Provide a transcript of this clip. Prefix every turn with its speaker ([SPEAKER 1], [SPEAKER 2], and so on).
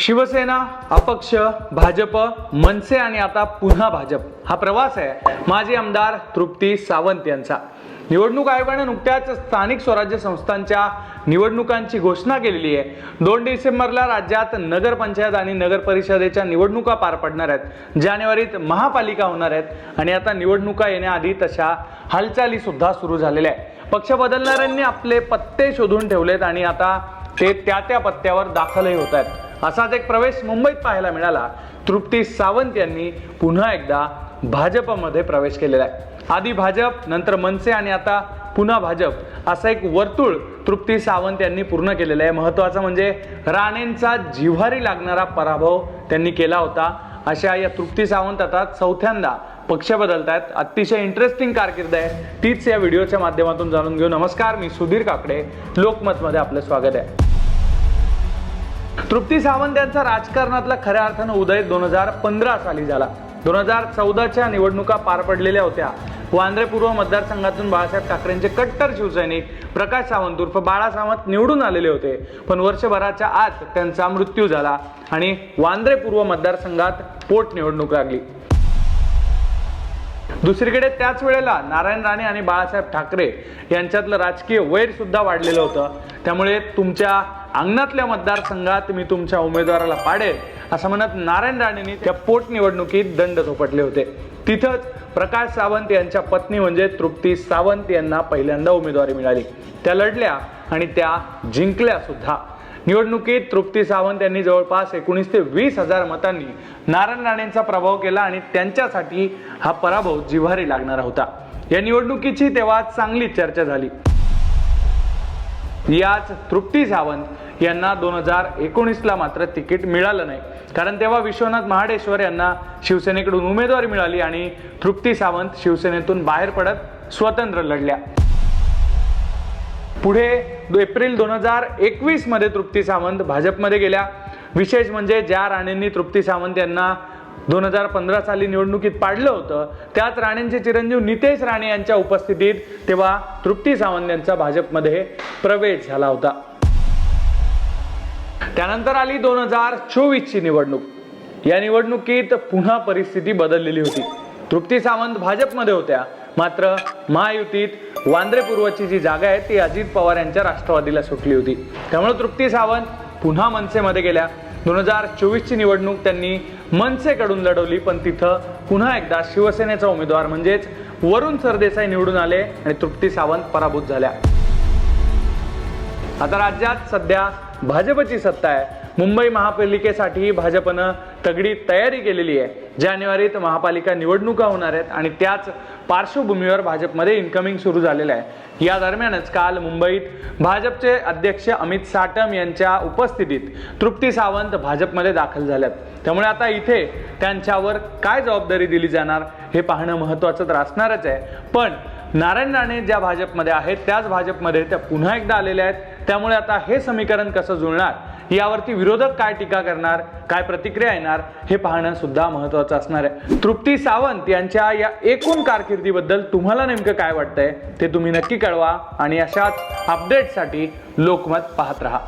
[SPEAKER 1] शिवसेना अपक्ष भाजप मनसे आणि आता पुन्हा भाजप. हा प्रवास आहे. माजी आमदार तृप्ती सावंत यांचा. निवडणूक आयोगाने नुकत्याच स्थानिक स्वराज्य संस्थांच्या निवडणुकांची घोषणा केलेली आहे. दोन डिसेंबरला राज्यात नगरपंचायत आणि नगर परिषदेच्या निवडणुका पार पडणार आहेत. जानेवारीत महापालिका होणार आहेत आणि आता निवडणुका येण्याआधी तशा हालचाली सुद्धा सुरू झालेल्या आहेत. पक्ष बदलणाऱ्यांनी आपले पत्ते शोधून ठेवलेत आणि आता ते त्या त्या पत्त्यावर दाखलही होत आहेत. असाच एक प्रवेश मुंबईत पाहायला मिळाला. तृप्ती सावंत यांनी पुन्हा एकदा भाजपमध्ये प्रवेश केलेला आहे. आधी भाजप नंतर मनसे आणि आता पुन्हा भाजप असं एक वर्तुळ तृप्ती सावंत यांनी पूर्ण केलेलं आहे. महत्वाचं म्हणजे राणेंचा जिव्हारी लागणारा पराभव त्यांनी केला होता. अशा या तृप्ती सावंत आता चौथ्यांदा पक्ष बदलतायत. अतिशय इंटरेस्टिंग कारकीर्द आहे. तीच या व्हिडिओच्या माध्यमातून जाणून घेऊ. नमस्कार मी सुधीर काकडे. लोकमतमध्ये आपलं स्वागत आहे. तृप्ती सावंत यांचा राजकारणातला खऱ्या अर्थानं उदय दोन हजार पंधरा साली झाला. दोन हजार चौदाच्या निवडणुका पार पडलेल्या होत्या. वांद्रे पूर्व मतदारसंघातून बाळासाहेब ठाकरेंचे कट्टर शिवसैनिक प्रकाश सावंत उर्फ बाळा सावंत निवडून आलेले होते. पण वर्षभराच्या आत त्यांचा मृत्यू झाला आणि वांद्रे पूर्व मतदारसंघात पोटनिवडणूक लागली. दुसरीकडे त्याच वेळेला नारायण राणे आणि बाळासाहेब ठाकरे यांच्यातलं राजकीय वैर सुद्धा वाढलेलं होतं. त्यामुळे तुमच्या अंगणातल्या मतदारसंघात मी तुमच्या उमेदवाराला पाडेल असं म्हणत नारायण राणेंनी त्या पोटनिवडणुकीत दंड थोपटले होते. तिथंच प्रकाश सावंत यांच्या पत्नी म्हणजे तृप्ती सावंत यांना पहिल्यांदा उमेदवारी मिळाली. त्या लढल्या आणि त्या जिंकल्या सुद्धा. निवडणुकीत तृप्ती सावंत यांनी जवळपास एकोणीस ते वीस हजार मतांनी नारायण राणेंचा प्रभाव केला आणि त्यांच्यासाठी हा पराभव जिव्हारी लागणारा होता. या निवडणुकीची तेव्हा चांगली चर्चा झाली. याच तृप्ती सावंत यांना दोन हजार एकोणीसला मात्र तिकीट मिळालं नाही. कारण तेव्हा विश्वनाथ महाडेश्वर यांना शिवसेनेकडून उमेदवारी मिळाली आणि तृप्ती सावंत शिवसेनेतून बाहेर पडत स्वतंत्र लढल्या. पुढे दो- एप्रिल दोन हजार एकवीसमध्ये तृप्ती सावंत भाजपमध्ये गेल्या. विशेष म्हणजे ज्या राणेंनी तृप्ती सावंत यांना दोन हजार पंधरा साली निवडणुकीत पाडलं होतं. त्याच राणेंचे चिरंजीव नितेश राणे यांच्या उपस्थितीत तेव्हा तृप्ती सावंत यांचा भाजपमध्ये प्रवेश झाला होता. त्यानंतर आली दोन हजार चोवीस ची निवडणूक. या निवडणुकीत पुन्हा परिस्थिती बदललेली होती. तृप्ती सावंत भाजपमध्ये होत्या. मात्र महायुतीत वांद्रे पूर्वची जी जागा आहे ती अजित पवार यांच्या राष्ट्रवादीला सुटली होती. त्यामुळे तृप्ती सावंत पुन्हा मनसेमध्ये गेल्या. दोन हजार चोवीसची निवडणूक त्यांनी मनसेकडून लढवली पण तिथं पुन्हा एकदा शिवसेनेचा उमेदवार म्हणजेच वरुण सरदेसाई निवडून आले आणि तृप्ती सावंत पराभूत झाल्या. आता राज्यात सध्या भाजपची सत्ता आहे. मुंबई महापालिकेसाठी भाजपनं तगडी तयारी केलेली आहे. जानेवारीत महापालिका निवडणुका होणार आहेत आणि त्याच पार्श्वभूमीवर भाजपमध्ये इन्कमिंग सुरू झालेलं आहे. या दरम्यानच काल मुंबईत भाजपचे अध्यक्ष अमित साटम यांच्या उपस्थितीत तृप्ती सावंत भाजपमध्ये दाखल झाल्यात. त्यामुळे आता इथे त्यांच्यावर काय जबाबदारी दिली जाणार हे पाहणं महत्त्वाचं तर असणारच आहे. पण नारायण राणे ज्या भाजपमध्ये आहेत त्याच भाजपमध्ये त्या पुन्हा एकदा आलेल्या आहेत. त्यामुळे आता हे समीकरण कसं जुळणार? यावरती विरोधक काय टीका करणार काय प्रतिक्रिया येणार हे पाहणं सुद्धा महत्वाचं असणार आहे. तृप्ती सावंत यांच्या या एकूण कारकिर्दीबद्दल तुम्हाला नेमकं काय वाटतंय ते तुम्ही नक्की कळवा आणि अशाच अपडेटसाठी लोकमत पाहत राहा.